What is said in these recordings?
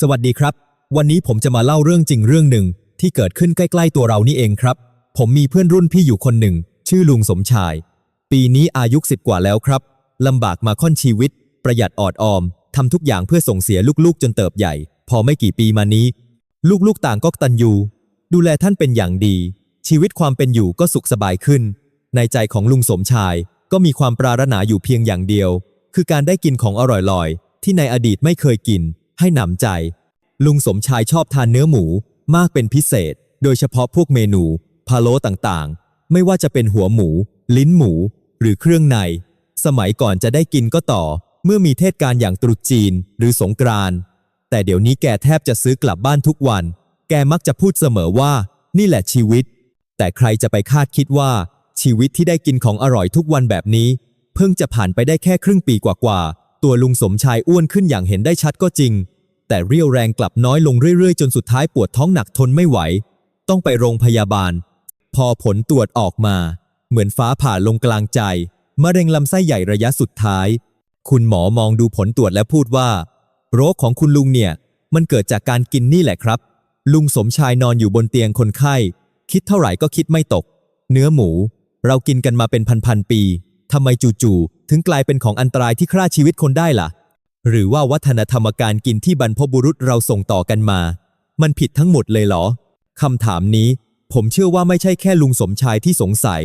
สวัสดีครับ วันนี้ผมจะมาเล่าเรื่องจริงเรื่องหนึ่ง ที่เกิดขึ้นใกล้ๆตัวเรานี่เองครับ ผมมีเพื่อนรุ่นพี่อยู่คนหนึ่ง ชื่อลุงสมชาย ปีนี้อายุสิบกว่าแล้วครับลำบากมาค่อนชีวิต ประหยัดออดออมทำทุกอย่างเพื่อส่งเสียลูกๆ จนเติบใหญ่ พอไม่กี่ปีมานี้ ลูกๆต่างก็ตันยูดูแลท่านเป็นอย่างดี ชีวิตความเป็นอยู่ก็สุขสบายขึ้น ในใจของลุงสมชายก็มีความปรารถนาอยู่เพียงอย่างเดียว คือการได้กินของอร่อยๆที่ในอดีตไม่เคยกิน ให้หนำใจ ลุงสมชายชอบทานเนื้อหมูมากเป็นพิเศษ โดยเฉพาะพวกเมนูพะโลต่างๆ ไม่ว่าจะเป็นหัวหมู ลิ้นหมู หรือเครื่องใน สมัยก่อนจะได้กินก็ต่อ เมื่อมีเทศกาลอย่างตรุษจีนหรือสงกรานต์แต่เดี๋ยวนี้แกแทบจะซื้อกลับบ้านทุกวัน แกมักจะพูดเสมอว่า นี่แหละชีวิต แต่ใครจะไปคาดคิดว่า ชีวิตที่ได้กินของอร่อยทุกวันแบบนี้ เพิ่งจะผ่านไปได้แค่ครึ่งปีกว่าๆ ตัวลุงสมชายอ้วนขึ้นอย่างเห็นได้ชัดก็จริง แต่เรี่ยวแรงกลับน้อยลงเรื่อยๆ จนสุดท้ายปวดท้องหนักทนไม่ไหว ต้องไปโรงพยาบาล พอผลตรวจออกมา เหมือนฟ้าผ่าลงกลางใจมะเร็งลำไส้ใหญ่ระยะสุดท้าย คุณหมอมองดูผลตรวจแล้วพูดว่า โรคของคุณลุงเนี่ย มันเกิดจากการกินนี่แหละครับ ลุงสมชายนอนอยู่บนเตียงคนไข้ คิดเท่าไหร่ก็คิดไม่ตก เนื้อหมู เรากินกันมาเป็นพันๆปี ทำไมจู่ๆถึงกลายเป็นของอันตรายที่ฆ่าชีวิตคนได้ล่ะ หรือว่าวัฒนธรรมการกินที่บรรพบุรุษเราส่งต่อกันมา มันผิดทั้งหมดเลยเหรอคำถามนี้ ผมเชื่อว่าไม่ใช่แค่ลุงสมชายที่สงสัย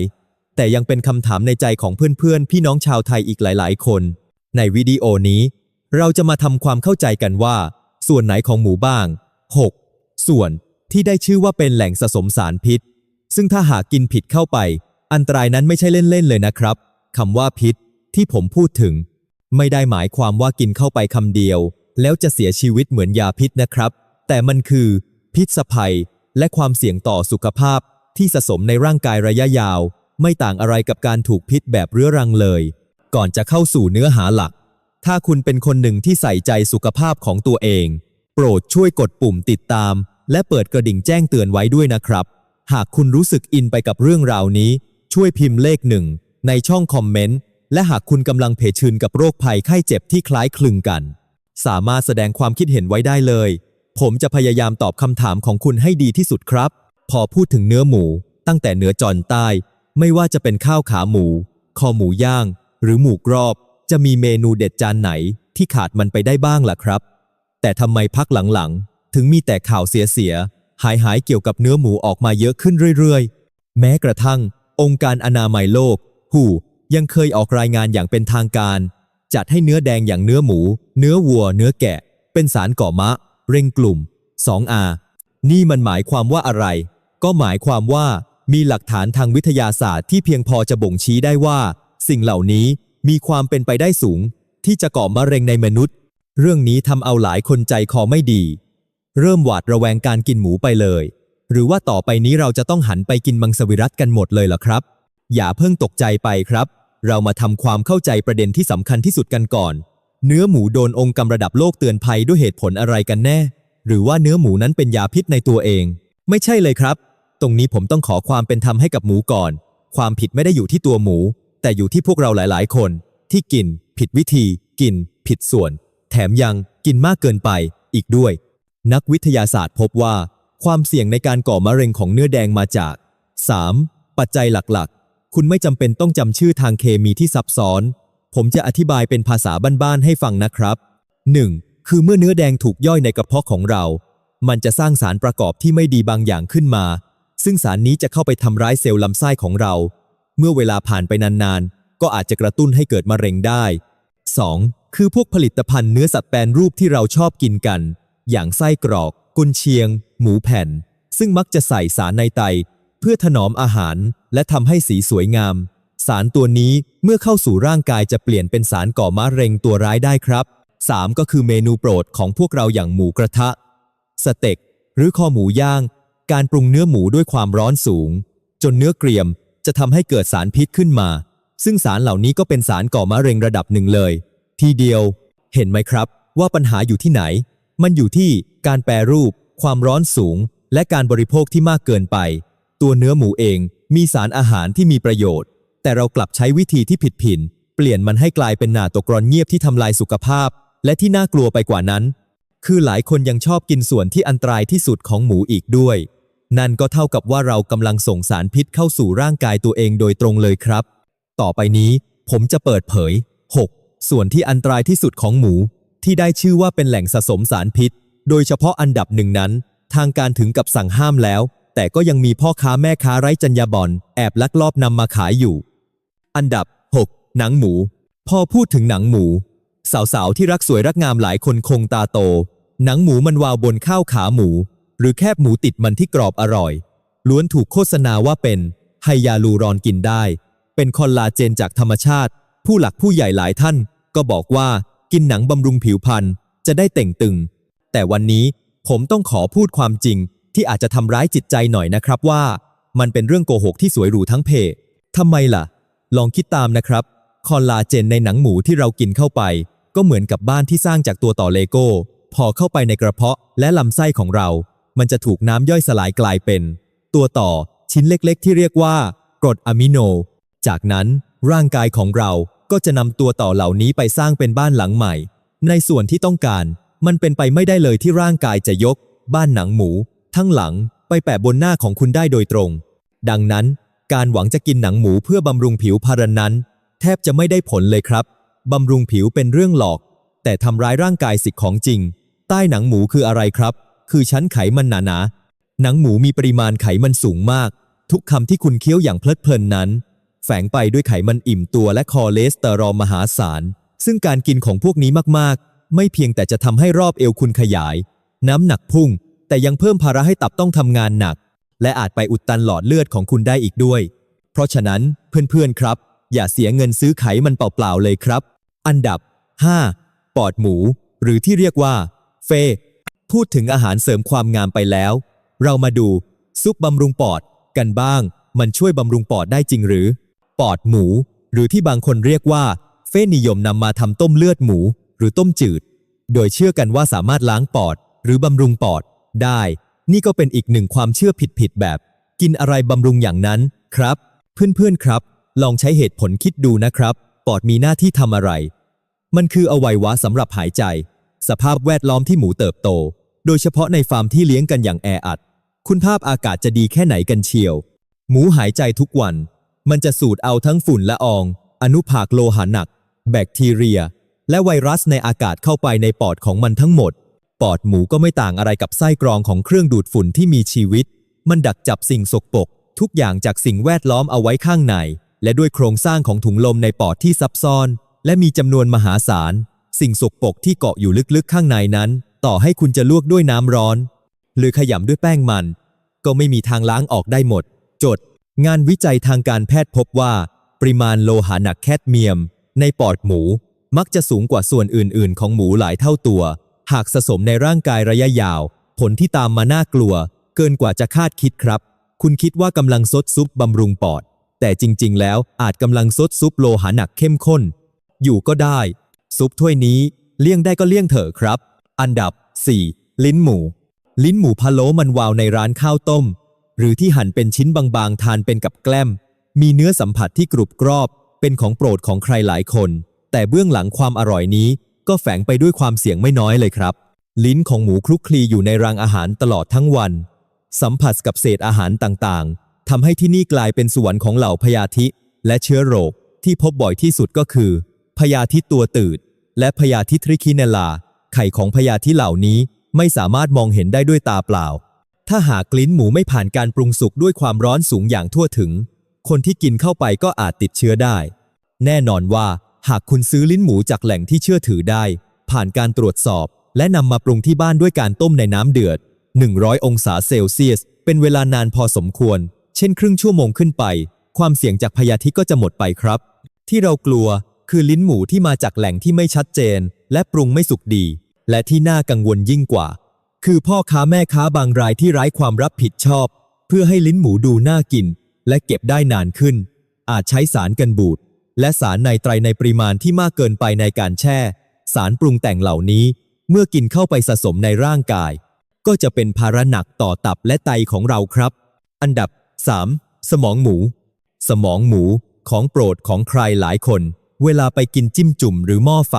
แต่ยังเป็นคำถามในใจของเพื่อนๆ พี่น้องชาวไทยอีกหลาย ๆ คน ในวิดีโอนี้ เราจะมาทำความเข้าใจกันว่า ส่วนไหนของหมูบ้าง 6. ส่วนที่ได้ชื่อว่าเป็นแหล่งสะสมสารพิษ ซึ่งถ้าหากกินผิดเข้าไป อันตรายนั้นไม่ใช่เล่นๆเลยนะครับ คำว่าพิษที่ผมพูดถึง ไม่ได้หมายความว่ากินเข้าไปคำเดียว แล้วจะเสียชีวิตเหมือนยาพิษนะครับ แต่มันคือ พิษสภัย และความเสี่ยงต่อสุขภาพที่สะสมในร่างกายระยะยาว ไม่ต่างอะไรกับการถูกพิษแบบเรื้อรังเลย ก่อนจะเข้าสู่เนื้อหาหลัก ถ้าคุณเป็นคนหนึ่งที่ใส่ใจสุขภาพของตัวเอง โปรดช่วยกดปุ่มติดตาม และเปิดกระดิ่งแจ้งเตือนไว้ด้วยนะครับ หากคุณรู้สึกอินไปกับเรื่องราวนี้ ช่วยพิมพ์เลขหนึ่ง ในช่องคอมเมนต์ และหากคุณกำลังเผชิญกับโรคภัยไข้เจ็บที่คล้ายคลึงกัน สามารถแสดงความคิดเห็นไว้ได้เลย ผมจะพยายามตอบคำถามของคุณให้ดีที่สุดครับ พอพูดถึงเนื้อหมู ตั้งแต่เนื้อจอนใต้ ไม่ว่าจะเป็นข้าวขาหมู คอหมูย่าง หรือหมูกรอบ จะมีเมนูเด็ดจานไหนที่ขาดมันไปได้บ้างล่ะครับ แต่ทำไมพักหลังๆ ถึงมีแต่ข่าวเสียๆหายหายๆเกี่ยวกับเนื้อหมูออกมาเยอะขึ้นเรื่อยๆ แม้กระทั่ง องค์การอนามัยโลก หูยังเคยออกรายงานอย่างเป็นทางการ จัดให้เนื้อแดงอย่างเนื้อหมู เนื้อวัว เนื้อแกะ เป็นสารก่อมะ เร่งกลุ่ม 2R นี่มันหมายความว่าอะไร ก็หมายความว่ามีหลักฐานทางวิทยาศาสตร์ที่เพียงพอจะบ่งชี้ได้ว่า สิ่งเหล่านี้มีความเป็นไปได้สูง ที่จะก่อมะเร็งในมนุษย์ เรื่องนี้ทำเอาหลายคนใจคอไม่ดี เริ่มหวาดระแวงการกินหมูไปเลย หรือว่าต่อไปนี้เราจะต้องหันไปกินมังสวิรัตกันหมดเลยเหรอครับ อย่าเพิ่งตกใจไปครับ เรามาทำความเข้าใจประเด็นที่สำคัญที่สุดกันก่อน เนื้อหมูโดนองค์กำระดับโลกเตือนภัยด้วยเหตุผลอะไรกันแน่ หรือว่าเนื้อหมูนั้นเป็นยาพิษในตัวเอง ไม่ใช่เลยครับ ตรงนี้ผมต้องขอความเป็นธรรมให้กับหมูก่อน ความผิดไม่ได้อยู่ที่ตัวหมู แต่อยู่ที่พวกเราหลาย ๆ คน ที่กิน ผิดวิธี กิน ผิดส่วน แถมยังกินมากเกินไป อีกด้วย นักวิทยาศาสตร์พบว่า ความเสี่ยงในการก่อมะเร็งของเนื้อแดงมาจาก 3. ปัจจัยหลัก คุณไม่จำเป็นต้องจำชื่อทางเคมีที่ซับซ้อน ผมจะอธิบายเป็นภาษาบ้านๆให้ฟังนะครับ 1. คือเมื่อเนื้อแดงถูกย่อยในกระเพาะของเรา มันจะสร้างสารประกอบที่ไม่ดีบางอย่างขึ้นมา ซึ่งสารนี้จะเข้าไปทำร้ายเซลล์ลำไส้ของเรา เมื่อเวลาผ่านไปนานๆ ก็อาจจะกระตุ้นให้เกิดมะเร็งได้ 2. คือพวกผลิตภัณฑ์เนื้อสัตว์แปรรูปที่เราชอบกินกัน อย่างไส้กรอก กุนเชียง หมูแผ่น ซึ่งมักจะใส่สารในไต เพื่อถนอมอาหารและทำให้สีสวยงาม สารตัวนี้เมื่อเข้าสู่ร่างกายจะเปลี่ยนเป็นสารก่อมะเร็งตัวร้ายได้ครับ 3. ก็คือเมนูโปรดของพวกเราอย่างหมูกระทะ สเต็ก หรือคอหมูย่าง การปรุงเนื้อหมูด้วยความร้อนสูง จนเนื้อเกรียมจะทำให้เกิดสารพิษขึ้นมา ซึ่งสารเหล่านี้ก็เป็นสารก่อมะเร็งระดับหนึ่งเลย ทีเดียว เห็นไหมครับ ว่าปัญหาอยู่ที่ไหน มันอยู่ที่การแปรรูป ความร้อนสูง และการบริโภคที่มากเกินไป ตัวเนื้อหมูเองมีสารอาหารที่มีประโยชน์ แต่เรากลับใช้วิธีที่ผิดผิน เปลี่ยนมันให้กลายเป็นหนาตกรอนเงียบที่ทำลายสุขภาพ และที่น่ากลัวไปกว่านั้น คือหลายคนยังชอบกินส่วนที่อันตรายที่สุดของหมูอีกด้วย นั่นก็เท่ากับว่าเรากำลังส่งสารพิษเข้าสู่ร่างกายตัวเองโดยตรงเลยครับ ต่อไปนี้ผมจะเปิดเผย 6. ส่วนที่อันตรายที่สุดของหมู ที่ได้ชื่อว่าเป็นแหล่งสะสมสารพิษ โดยเฉพาะอันดับหนึ่งนั้น ทางการถึงกับสั่งห้ามแล้ว แต่ก็ยังมีพ่อค้าแม่ค้าไร้จรรยาบรรณแอบลักลอบนำมาขายอยู่ อันดับ 6. หนังหมู พอพูดถึงหนังหมู สาวๆที่รักสวยรักงามหลายคนคงตาโต หนังหมูมันวาวบนข้าวขาหมู หรือแคบหมูติดมันที่กรอบอร่อย ล้วนถูกโฆษณาว่าเป็นไฮยาลูรอนกินได้ เป็นคอลลาเจนจากธรรมชาติ ผู้หลักผู้ใหญ่หลายท่าน ก็บอกว่ากินหนังบำรุงผิวพรรณจะได้เต่งตึง แต่วันนี้ผมต้องขอพูดความจริง ที่อาจจะทำร้ายจิตใจหน่อยนะครับว่า มันเป็นเรื่องโกหกที่สวยหรูทั้งเพทำไมล่ะ ลองคิดตามนะครับ คอลลาเจนในหนังหมูที่เรากินเข้าไป ก็เหมือนกับบ้านที่สร้างจากตัวต่อเลโก้ พอเข้าไปในกระเพาะและลำไส้ของเรา มันจะถูกน้ำย่อยสลายกลายเป็น ตัวต่อชิ้นเล็กๆ ที่เรียกว่ากรดอะมิโน จากนั้นร่างกายของเราก็จะนำตัวต่อเหล่านี้ไปสร้างเป็นบ้านหลังใหม่ ในส่วนที่ต้องการ มันเป็นไปไม่ได้เลยที่ร่างกายจะยก บ้านหนังหมู ทั้งหลังไปแปะบนหน้าของคุณได้โดยตรง ดังนั้น การหวังจะกินหนังหมูเพื่อบำรุงผิวพรรณนั้น แทบจะไม่ได้ผลเลยครับบำรุงผิวเป็นเรื่องหลอก แต่ทำร้ายร่างกายสิทธิ์ของจริง ใต้หนังหมูคืออะไรครับ คือชั้นไขมันหนาๆหนังหมูมีปริมาณไขมันสูงมาก ทุกคำที่คุณเคี้ยวอย่างเพลิดเพลินนั้น แฝงไปด้วยไขมันอิ่มตัวและคอเลสเตอรอลมหาศาล ซึ่งการกินของพวกนี้มากๆ ไม่เพียงแต่จะทำให้รอบเอวคุณขยาย น้ำหนักพุ่ง แต่ยังเพิ่มภาระให้ตับต้องทำงานหนัก และอาจไปอุดตันหลอดเลือดของคุณได้อีกด้วย เพราะฉะนั้นเพื่อนๆครับ อย่าเสียเงินซื้อไขมันเปล่าๆเลยครับ อันดับ 5. ปอดหมู หรือที่เรียกว่า เฟ พูดถึงอาหารเสริมความงามไปแล้ว เรามาดู ซุปบำรุงปอดกันบ้าง มันช่วยบำรุงปอดได้จริงหรือ ปอดหมู หรือที่บางคนเรียกว่า เฟนิยมนำมาทำต้มเลือดหมู หรือต้มจืด โดยเชื่อกันว่าสามารถล้างปอด หรือบำรุงปอด ได้ นี่ก็เป็นอีกหนึ่งความเชื่อผิดๆแบบ กินอะไรบำรุงอย่างนั้นครับ เพื่อนๆครับ ลองใช้เหตุผลคิดดูนะครับ ปอดมีหน้าที่ทำอะไร มันคืออวัยวะสำหรับหายใจ สภาพแวดล้อมที่หมูเติบโต โดยเฉพาะในฟาร์มที่เลี้ยงกันอย่างแออัด คุณภาพอากาศจะดีแค่ไหนกันเชียว หมูหายใจทุกวัน มันจะสูดเอาทั้งฝุ่นละออง อนุภาคโลหะหนัก แบคทีเรีย และไวรัสในอากาศเข้าไปในปอดของมันทั้งหมด ปอดหมูก็ไม่ต่างอะไรกับไส้กรองของเครื่องดูดฝุ่นที่มีชีวิต มันดักจับสิ่งสกปรกทุกอย่างจากสิ่งแวดล้อมเอาไว้ข้างใน และด้วยโครงสร้างของถุงลมในปอดที่ซับซ้อน และมีจำนวนมหาศาล สิ่งสกปรกที่เกาะอยู่ลึกๆข้างในนั้น ต่อให้คุณจะลวกด้วยน้ำร้อน หรือขยำด้วยแป้งมัน ก็ไม่มีทางล้างออกได้หมด จด งานวิจัยทางการแพทย์พบว่า ปริมาณโลหะหนักแคดเมียม ในปอดหมูมักจะสูงกว่าส่วนอื่น ๆ ของหมูหลายเท่าตัว หากสะสมในร่างกายระยะยาว ผลที่ตามมาน่ากลัว เกินกว่าจะคาดคิดครับ คุณคิดว่ากำลังซดซุปบำรุงปอด แต่จริง ๆ แล้วอาจกำลังซดซุปโลหะหนักเข้มข้น อยู่ก็ได้ ซุปถ้วยนี้ เลี่ยงได้ก็เลี่ยงเถอะครับ อันดับ 4. ลิ้นหมู ลิ้นหมูพะโล้มันวาวในร้านข้าวต้ม หรือที่หั่นเป็นชิ้นบางๆ ทานเป็นกับแกล้ม มีเนื้อสัมผัสที่กรุบกรอบ เป็นของโปรดของใครหลายคน แต่เบื้องหลังความอร่อยนี้ ก็แฝงไปด้วยความเสี่ยงไม่น้อยเลยครับ ลิ้นของหมูคลุกคลีอยู่ในรางอาหารตลอดทั้งวัน สัมผัสกับเศษอาหารต่างๆทำให้ที่นี่กลายเป็นสวรรค์ของเหล่าพยาธิ และเชื้อโรคที่พบบ่อยที่สุดก็คือพยาธิตัวตืด และพยาธิทริคิเนลา ไข่ของพยาธิเหล่านี้ไม่สามารถมองเห็นได้ด้วยตาเปล่า ถ้าหากลิ้นหมูไม่ผ่านการปรุงสุกด้วยความร้อนสูงอย่างทั่วถึง คนที่กินเข้าไปก็อาจติดเชื้อได้ แน่นอนว่า หากคุณซื้อลิ้นหมูจากแหล่งที่เชื่อถือได้ ผ่านการตรวจสอบ และนำมาปรุงที่บ้านด้วยการต้มในน้ำเดือด 100 องศาเซลเซียส เป็นเวลานานพอสมควร เช่นครึ่งชั่วโมงขึ้นไป ความเสี่ยงจากพยาธิก็จะหมดไปครับ ที่เรากลัวคือลิ้นหมูที่มาจากแหล่งที่ไม่ชัดเจน และปรุงไม่สุกดี และที่น่ากังวลยิ่งกว่า คือพ่อค้าแม่ค้าบางรายที่ไร้ความรับผิดชอบ เพื่อให้ลิ้นหมูดูน่ากิน และเก็บได้นานขึ้น อาจใช้สารกันบูด และสารไนไตรในปริมาณที่มากเกินไปในการแช่ สารปรุงแต่งเหล่านี้ เมื่อกินเข้าไปสะสมในร่างกาย ก็จะเป็นภาระหนักต่อตับและไตของเราครับ อันดับ 3. สมองหมู สมองหมูของโปรดของใครหลายคน เวลาไปกินจิ้มจุ่มหรือหม้อไฟ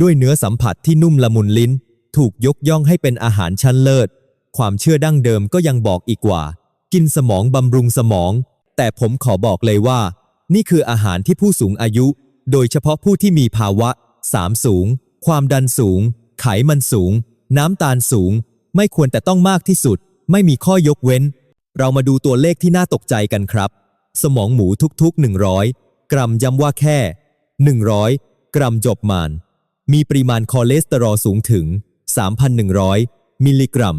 ด้วยเนื้อสัมผัสที่นุ่มละมุนลิ้น ถูกยกย่องให้เป็นอาหารชั้นเลิศ ความเชื่อดั้งเดิมก็ยังบอกอีกว่า กินสมองบำรุงสมอง แต่ผมขอบอกเลยว่า นี่คืออาหารที่ผู้สูงอายุ โดยเฉพาะผู้ที่มีภาวะ 3 สูง ความดันสูง ไขมันสูง น้ำตาลสูง ไม่ควรแต่ต้องมากที่สุด ไม่มีข้อยกเว้น เรามาดูตัวเลขที่น่าตกใจกันครับ สมองหมูทุกๆ 100 กรัมย้ำว่าแค่ 100 กรัมจบมาน มีปริมาณคอเลสเตอรอลสูงถึง 3,100 มิลลิกรัม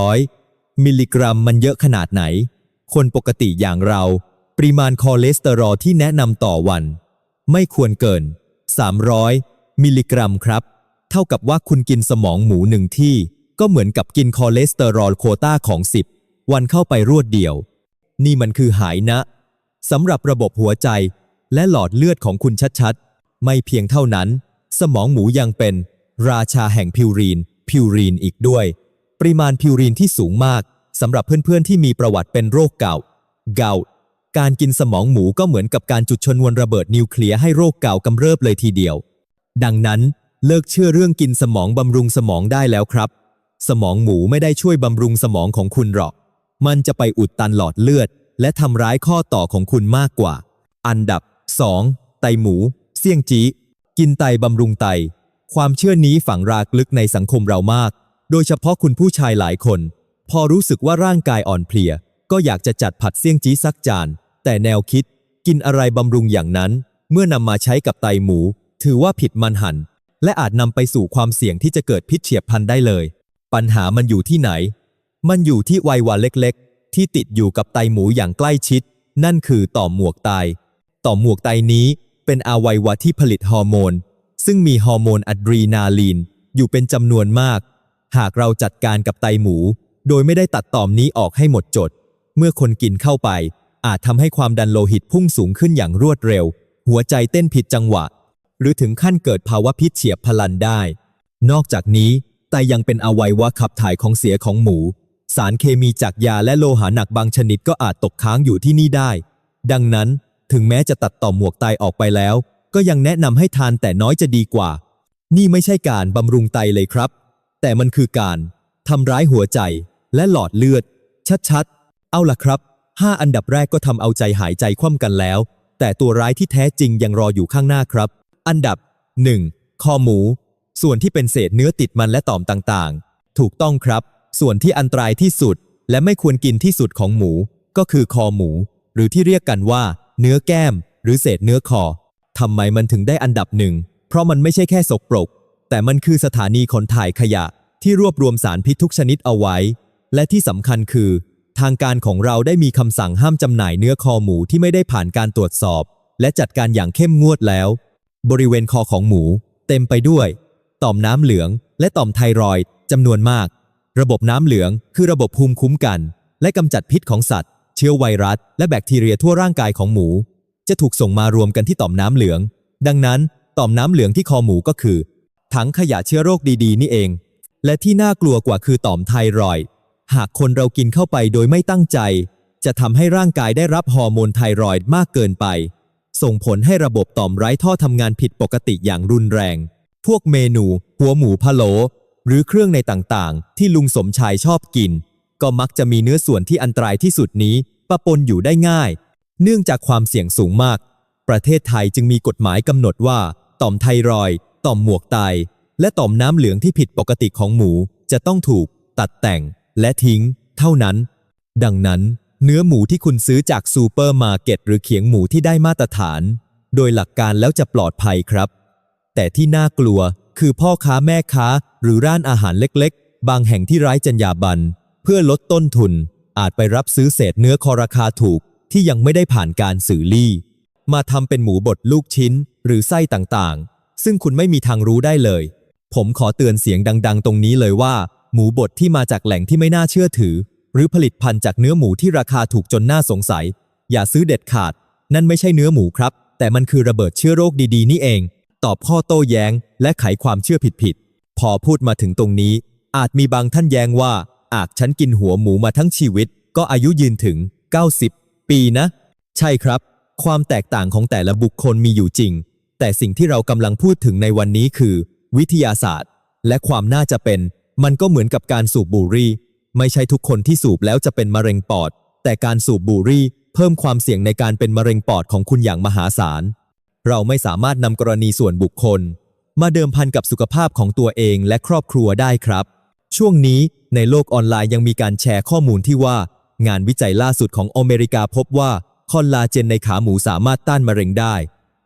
3,100 มิลลิกรัมมันเยอะขนาดไหน คนปกติอย่างเรา ปริมาณคอเลสเตอรอลที่แนะนำต่อวัน ไม่ควรเกิน 300 มิลลิกรัมครับ เท่ากับว่าคุณกินสมองหมูหนึ่งที่ ก็เหมือนกับกินคอเลสเตอรอลโคต้าของ 10 วันเข้าไปรวดเดียว นี่มันคือหายนะสำหรับระบบหัวใจและหลอดเลือดของคุณชัดๆ ไม่เพียงเท่านั้น สมองหมูยังเป็น ราชาแห่งพิวรีน พิวรีนอีกด้วย ปริมาณพิวรีนที่สูงมากสำหรับเพื่อนๆที่มีประวัติเป็นโรคเก่าต์เกาต์ การกินสมองหมูก็เหมือนกับการจุดชนวนระเบิดนิวเคลียร์ให้โรคเก่ากำเริบเลยทีเดียว ดังนั้นเลิกเชื่อเรื่องกินสมองบำรุงสมองได้แล้วครับ สมองหมูไม่ได้ช่วยบำรุงสมองของคุณหรอก มันจะไปอุดตันหลอดเลือด และทำร้ายข้อต่อของคุณมากกว่า อันดับ 2. ไตหมู เสี่ยงจีกินไตบำรุงไต ความเชื่อนี้ฝังรากลึกในสังคมเรามาก โดยเฉพาะคุณผู้ชายหลายคน พอรู้สึกว่าร่างกายอ่อนเพลีย ก็อยากจะจัดผัดเสี่ยงจีสักจาน แต่แนวคิดกินอะไรบำรุงอย่างนั้น เมื่อนำมาใช้กับไตหมู ถือว่าผิดมันหัน และอาจนำไปสู่ความเสี่ยงที่จะเกิดพิษเฉียบพลันได้เลย ปัญหามันอยู่ที่ไหน มันอยู่ที่ไวยวะเล็กๆ ที่ติดอยู่กับไตหมูอย่างใกล้ชิด นั่นคือต่อมหมวกไต ต่อมหมวกไตนี้เป็นอวัยวะที่ผลิตฮอร์โมน ซึ่งมีฮอร์โมนอะดรีนาลีน อยู่เป็นจำนวนมาก หากเราจัดการกับไตหมู โดยไม่ได้ตัดต่อมนี้ออกให้หมดจด เมื่อคนกินเข้าไป อาจทำให้ความดันโลหิตพุ่งสูงขึ้นอย่างรวดเร็ว หัวใจเต้นผิดจังหวะ หรือถึงขั้นเกิดภาวะพิษเฉียบพลันได้ นอกจากนี้ไตยังเป็นอวัยวะขับถ่ายของเสียของหมู สารเคมีจากยาและโลหะหนักบางชนิดก็อาจตกค้างอยู่ที่นี่ได้ ดังนั้นถึงแม้จะตัดต่อมหมวกไตออกไปแล้ว ก็ยังแนะนำให้ทานแต่น้อยจะดีกว่า นี่ไม่ใช่การบำรุงไตเลยครับ แต่มันคือการทำร้ายหัวใจและหลอดเลือด ชัดๆ เอาล่ะครับ 5 อันดับแรกก็ทำเอาใจหายใจคว่ำกันแล้ว แต่ตัวร้ายที่แท้จริงยังรออยู่ข้างหน้าครับ อันดับ 1. คอหมู ส่วนที่เป็นเศษเนื้อติดมันและต่อมต่างๆ ถูกต้องครับ ส่วนที่อันตรายที่สุด และไม่ควรกินที่สุดของหมู ก็คือคอหมู หรือที่เรียกกันว่า เนื้อแก้ม หรือเศษเนื้อคอทำไมมันถึงได้อันดับหนึ่งเพราะมันไม่ใช่แค่สกปรก แต่มันคือสถานีขนถ่ายขยะที่รวบรวมสารพิษทุกชนิดเอาไว้ และที่สำคัญคือ ทางการของเราได้มีคำสั่งห้ามจำหน่ายเนื้อคอหมูที่ไม่ได้ผ่านการตรวจสอบ และจัดการอย่างเข้มงวดแล้ว บริเวณคอของหมู เต็มไปด้วย ต่อมน้ำเหลือง และต่อมไทรอยด์จำนวนมาก ระบบน้ำเหลือง คือระบบภูมิคุ้มกัน และกำจัดพิษของสัตว์ เชื้อไวรัส และแบคทีเรียทั่วร่างกายของหมู จะถูกส่งมารวมกันที่ต่อมน้ำเหลือง ดังนั้น ต่อมน้ำเหลืองที่คอหมูก็คือ ถังขยะเชื้อโรคดีๆ นี่เอง และที่น่ากลัวกว่าคือต่อมไทรอยด์ หากคนเรากินเข้าไปโดยไม่ตั้งใจ จะทำให้ร่างกายได้รับฮอร์โมนไทรอยด์มากเกินไป ส่งผลให้ระบบต่อมไร้ท่อทำงานผิดปกติอย่างรุนแรง พวกเมนู หัวหมูพะโลหรือเครื่องในต่างๆ ที่ลุงสมชายชอบกิน ก็มักจะมีเนื้อส่วนที่อันตรายที่สุดนี้ปะปนอยู่ได้ง่าย เนื่องจากความเสี่ยงสูงมาก ประเทศไทยจึงมีกฎหมายกำหนดว่า ต่อมไทรอยด์ต่อมหมวกไต และต่อมน้ำเหลืองที่ผิดปกติของหมูจะต้องถูกตัดแต่ง และทิ้ง เท่านั้น ดังนั้น เนื้อหมูที่คุณซื้อจากซูเปอร์มาร์เก็ตหรือเขียงหมูที่ได้มาตรฐาน โดยหลักการแล้วจะปลอดภัยครับ แต่ที่น่ากลัวคือพ่อค้าแม่ค้า หรือร้านอาหารเล็กๆ บางแห่งที่ไร้จรรยาบรรณเพื่อลดต้นทุน อาจไปรับซื้อเศษเนื้อคอราคาถูกที่ยังไม่ได้ผ่านการสื่อลี่ มาทำเป็นหมูบดลูกชิ้น หรือไส้ต่างๆ ซึ่งคุณไม่มีทางรู้ได้เลย ผมขอเตือนเสียงดัง ๆ ตรงนี้เลยว่า หมูบดที่มาจากแหล่งที่ไม่น่าเชื่อถือ หรือผลิตพันธุ์จากเนื้อหมูที่ราคาถูกจนน่าสงสัย อย่าซื้อเด็ดขาด นั่นไม่ใช่เนื้อหมูครับ แต่มันคือระเบิดเชื้อโรคดีๆ นี่เอง ตอบข้อโต้แย้ง และไขความเชื่อผิดๆพอพูดมาถึงตรงนี้ อาจมีบางท่านแย้งว่า อากฉันกินหัวหมูมาทั้งชีวิต ก็อายุยืนถึง 90 ปีนะ ใช่ครับ ความแตกต่างของแต่ละบุคคลมีอยู่จริง แต่สิ่งที่เรากำลังพูดถึงในวันนี้คือ วิทยาศาสตร์ และความน่าจะเป็น มันก็เหมือนกับการสูบบุหรี่ ไม่ใช่ทุกคนที่สูบแล้วจะเป็นมะเร็งปอด แต่การสูบบุหรี่เพิ่มความเสี่ยงในการเป็นมะเร็งปอดของคุณอย่างมหาศาล เราไม่สามารถนำกรณีส่วนบุคคล มาเดิมพันกับสุขภาพของตัวเองและครอบครัวได้ครับ ช่วงนี้ในโลกออนไลน์ยังมีการแชร์ข้อมูลที่ว่า งานวิจัยล่าสุดของอเมริกาพบว่าคอลลาเจนในขาหมูสามารถต้านมะเร็งได้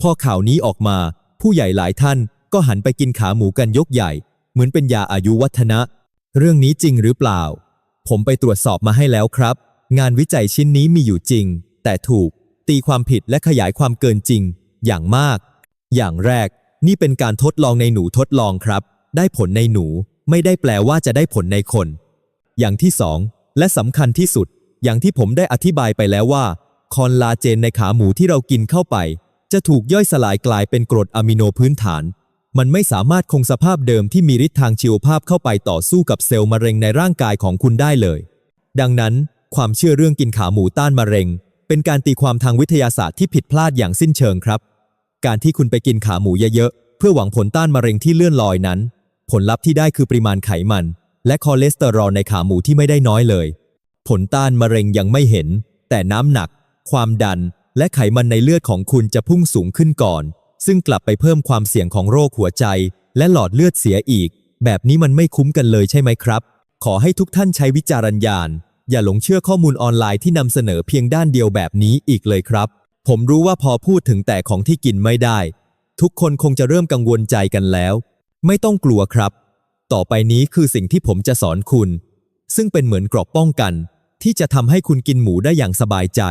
พอข่าวนี้ออกมา ผู้ใหญ่หลายท่านก็หันไปกินขาหมูกันยกใหญ่ เหมือนเป็นยาอายุวัฒนะ เรื่องนี้จริงหรือเปล่า ผมไปตรวจสอบมาให้แล้วครับ งานวิจัยชิ้นนี้มีอยู่จริง แต่ถูก ตีความผิดและขยายความเกินจริง อย่างมาก อย่างแรก นี่เป็นการทดลองในหนูทดลองครับ ได้ผลในหนูไม่ได้แปลว่าจะได้ผลในคน อย่างที่สองและสำคัญที่สุด อย่างที่ผมได้อธิบายไปแล้วว่า คอลลาเจนในขาหมูที่เรากินเข้าไป จะถูกย่อยสลายกลายเป็นกรดอะมิโนพื้นฐาน มันไม่สามารถคงสภาพเดิมที่มีฤทธิ์ทางชีวภาพเข้าไปต่อสู้กับเซลล์มะเร็งในร่างกายของคุณได้เลย ดังนั้น ความเชื่อเรื่องกินขาหมูต้านมะเร็ง เป็นการตีความทางวิทยาศาสตร์ที่ผิดพลาดอย่างสิ้นเชิงครับ การที่คุณไปกินขาหมูเยอะๆเพื่อหวังผลต้านมะเร็งที่เลื่อนลอยนั้น ผลลัพธ์ที่ได้คือปริมาณไขมัน และคอเลสเตอรอลในขาหมูที่ไม่ได้น้อยเลย ผลต้านมะเร็งยังไม่เห็น แต่น้ำหนัก ความดัน และไขมันในเลือดของคุณจะพุ่งสูงขึ้นก่อน ซึ่งกลับไปเพิ่มความเสี่ยงของโรคหัวใจ และหลอดเลือดเสียอีก แบบนี้มันไม่คุ้มกันเลยใช่ไหมครับ ขอให้ทุกท่านใช้วิจารณญาณ อย่าหลงเชื่อข้อมูลออนไลน์ที่นำเสนอเพียงด้านเดียวแบบนี้อีกเลยครับ ผมรู้ว่าพอพูดถึงแต่ของที่กินไม่ได้ ทุกคนคงจะเริ่มกังวลใจกันแล้ว ไม่ต้องกลัวครับ ต่อไปนี้คือสิ่งที่ผมจะสอนคุณ ซึ่งเป็นเหมือนกรอบป้องกัน ที่จะทำให้คุณกินหมูได้อย่างสบายใจ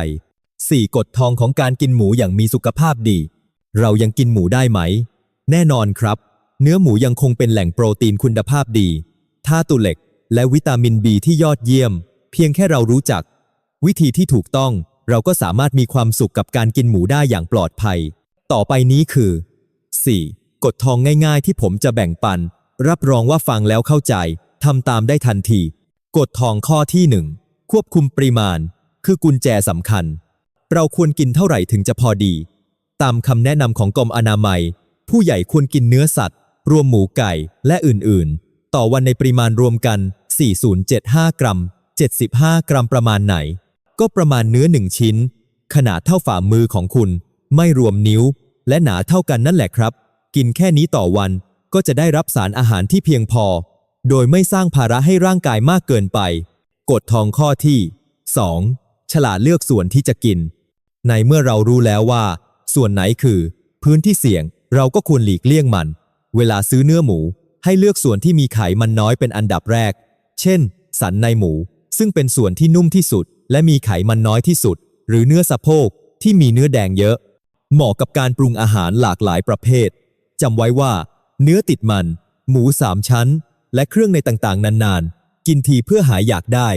4. กฎทองของการกินหมูอย่างมีสุขภาพดี เรายังกินหมูได้ไหม แน่นอนครับ เนื้อหมูยังคงเป็นแหล่งโปรตีนคุณภาพดีธาตุเหล็ก และวิตามินบีที่ยอดเยี่ยม เพียงแค่เรารู้จัก วิธีที่ถูกต้องเราก็สามารถมีความสุขกับการกินหมูได้อย่างปลอดภัย ต่อไปนี้คือ 4. กฎทองง่ายๆ ที่ผมจะแบ่งปัน รับรองว่าฟังแล้วเข้าใจทำตามได้ทันทีกฎทองข้อที่ 1 ควบคุมปริมาณ คือกุญแจสำคัญ เราควรกินเท่าไหร่ถึงจะพอดี ตามคำแนะนำของกรมอนามัย ผู้ใหญ่ควรกินเนื้อสัตว์ รวมหมูไก่และอื่นๆ ต่อวันในปริมาณรวมกัน 4075 กรัม 75 กรัมประมาณไหน ก็ประมาณเนื้อหนึ่งชิ้น ขนาดเท่าฝ่ามือของคุณ ไม่รวมนิ้ว และหนาเท่ากันนั่นแหละครับ กินแค่นี้ต่อวันก็จะได้รับสารอาหารที่เพียงพอ โดยไม่สร้างภาระให้ร่างกายมากเกินไปกฎทองข้อที่ 2. ฉลาดเลือกส่วนที่จะกิน ในเมื่อเรารู้แล้วว่า ส่วนไหนคือ พื้นที่เสี่ยงเราก็ควรหลีกเลี่ยงมัน เวลาซื้อเนื้อหมู ให้เลือกส่วนที่มีไขมันน้อยเป็นอันดับแรก เช่น สันในหมู ซึ่งเป็นส่วนที่นุ่มที่สุด และมีไขมันน้อยที่สุด หรือเนื้อสะโพกที่มีเนื้อแดงเยอะ เหมาะกับการปรุงอาหารหลากหลายประเภทจำไว้ว่า เนื้อติดมัน หมูสามชั้น และเครื่องในต่างๆ นานๆ กินทีเพื่อหายอยากได้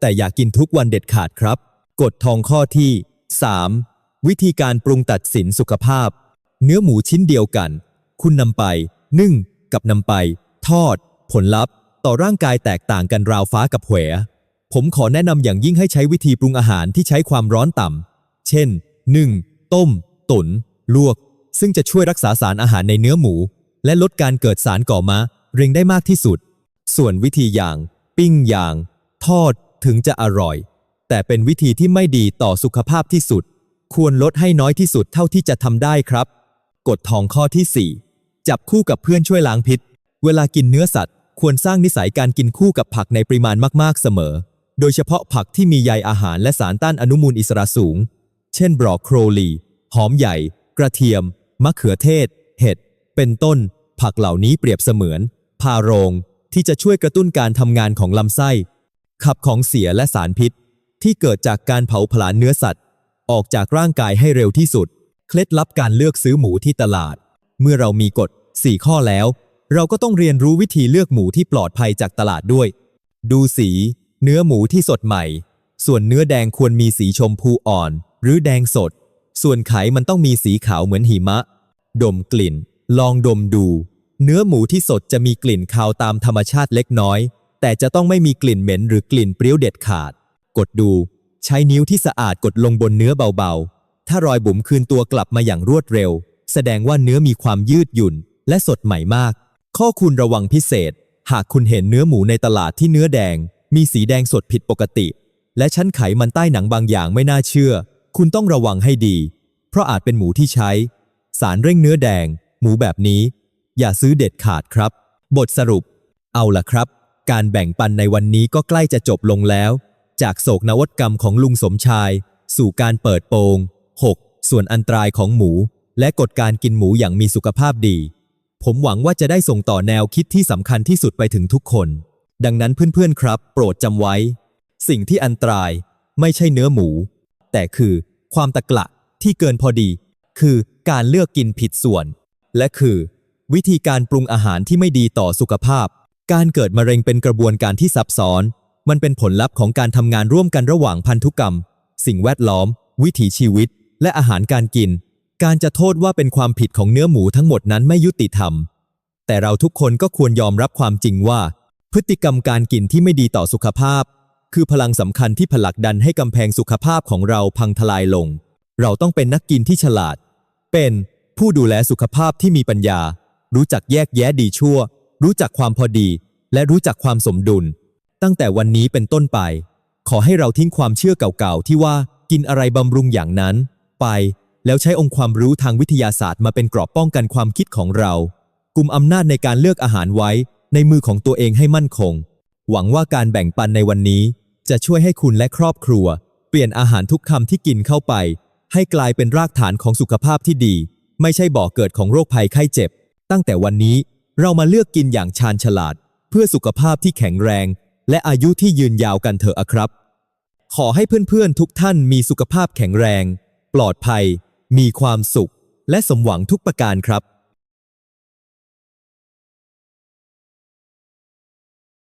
แต่อย่ากกินทุกวันเด็ดขาดครับ กฎทองข้อที่ 3. วิธีการปรุงตัดสินสุขภาพ เนื้อหมูชิ้นเดียวกัน คุณนำไป นึ่ง กับนำไป ทอด ผลลัพธ์ ต่อร่างกายแตกต่างกันราวฟ้ากับแหวผมขอแนะนำอย่างยิ่งให้ใช้วิธีปรุงอาหารที่ใช้ความร้อนต่ำเช่น 1. ต้ม ตุ๋นลวก ซึ่งจะช่วยรักษาสารอาหารในเนื้อหมู และลดการเกิดสารก่อมะเร็งได้มากที่สุด ส่วนวิธีอย่าง ปิ้งอย่าง ทอดถึงจะอร่อย แต่เป็นวิธีที่ไม่ดีต่อสุขภาพที่สุด ควรลดให้น้อยที่สุดเท่าที่จะทำได้ครับ กฎทองข้อที่ 4 จับคู่กับเพื่อนช่วยล้างพิษ เวลากินเนื้อสัตว์ ควรสร้างนิสัยการกินคู่กับผักในปริมาณมากๆเสมอ โดยเฉพาะผักที่มีใยอาหารและสารต้านอนุมูลอิสระสูง เช่นบรอกโคลี หอมใหญ่ กระเทียม มะเขือเทศ เห็ด เป็นต้น ผักเหล่านี้เปรียบเสมือน พาโรง ที่จะช่วยกระตุ้นการทำงานของลำไส้ ขับของเสียและสารพิษ ที่เกิดจากการเผาผลาญเนื้อสัตว์ ออกจากร่างกายให้เร็วที่สุด เคล็ดลับการเลือกซื้อหมูที่ตลาด เมื่อเรามีกฎ 4 ข้อแล้ว เราก็ต้องเรียนรู้วิธีเลือกหมูที่ปลอดภัยจากตลาดด้วย ดูสี เนื้อหมูที่สดใหม่ ส่วนเนื้อแดงควรมีสีชมพูอ่อน หรือแดงสด ส่วนไขมันต้องมีสีขาวเหมือนหิมะ ดมกลิ่น ลองดมดู เนื้อหมูที่สดจะมีกลิ่นคาวตามธรรมชาติเล็กน้อย แต่จะต้องไม่มีกลิ่นเหม็นหรือกลิ่นเปรี้ยวเด็ดขาด กดดู ใช้นิ้วที่สะอาดกดลงบนเนื้อเบาๆ ถ้ารอยบุ๋มคืนตัวกลับมาอย่างรวดเร็ว แสดงว่าเนื้อมีความยืดหยุ่น และสดใหม่มาก ข้อคุณระวังพิเศษ หากคุณเห็นเนื้อหมูในตลาดที่เนื้อแดง มีสีแดงสดผิดปกติ และชั้นไขมันใต้หนังบางอย่างไม่น่าเชื่อ คุณต้องระวังให้ดี เพราะอาจเป็นหมูที่ใช้ สารเร่งเนื้อแดง หมูแบบนี้ อย่าซื้อเด็ดขาดครับ บทสรุป เอาล่ะครับ การแบ่งปันในวันนี้ก็ใกล้จะจบลงแล้ว จากโศกนวัตกรรมของลุงสมชาย สู่การเปิดโปง 6. ส่วนอันตรายของหมู และกฎการกินหมูอย่างมีสุขภาพดี ผมหวังว่าจะได้ส่งต่อแนวคิดที่สำคัญที่สุดไปถึงทุกคน ดังนั้นเพื่อนๆครับ โปรดจำไว้ สิ่งที่อันตรายไม่ใช่เนื้อหมู แต่คือความตะกละที่เกินพอดี คือการเลือกกินผิดส่วน และคือ วิธีการปรุงอาหารที่ไม่ดีต่อสุขภาพ การเกิดมะเร็งเป็นกระบวนการที่ซับซ้อน มันเป็นผลลัพธ์ของการทำงานร่วมกันระหว่างพันธุกรรม สิ่งแวดล้อม วิถีชีวิต และอาหารการกิน การจะโทษว่าเป็นความผิดของเนื้อหมูทั้งหมดนั้นไม่ยุติธรรม แต่เราทุกคนก็ควรยอมรับความจริงว่า พฤติกรรมการกินที่ไม่ดีต่อสุขภาพ คือพลังสำคัญที่ผลักดันให้กำแพงสุขภาพของเราพังทลายลง เราต้องเป็นนักกินที่ฉลาด เป็นผู้ดูแลสุขภาพที่มีปัญญา รู้จักแยกแยะดีชั่ว รู้จักความพอดี และรู้จักความสมดุล ตั้งแต่วันนี้เป็นต้นไป ขอให้เราทิ้งความเชื่อเก่าๆ ที่ว่ากินอะไรบำรุงอย่างนั้น ไป แล้วใช้องค์ความรู้ทางวิทยาศาสตร์มาเป็นกราะป้องกันความคิดของเรากุมอำนาจในการเลือกอาหารไว้ในมือของตัวเองให้มั่นคง หวังว่าการแบ่งปันในวันนี้ จะช่วยให้คุณและครอบครัว เปลี่ยนอาหารทุกคำที่กินเข้าไป ให้กลายเป็นรากฐานของสุขภาพที่ดี ไม่ใช่บ่อเกิดของโรคภัยไข้เจ็บ ตั้งแต่วันนี้เรามาเลือกกินอย่างชาญฉลาด เพื่อสุขภาพที่แข็งแรง และอายุที่ยืนยาวกันเถอะครับ ขอให้เพื่อนๆทุกท่านมีสุขภาพแข็งแรง ปลอดภัย มีความสุข และสมหวังทุกประการครับ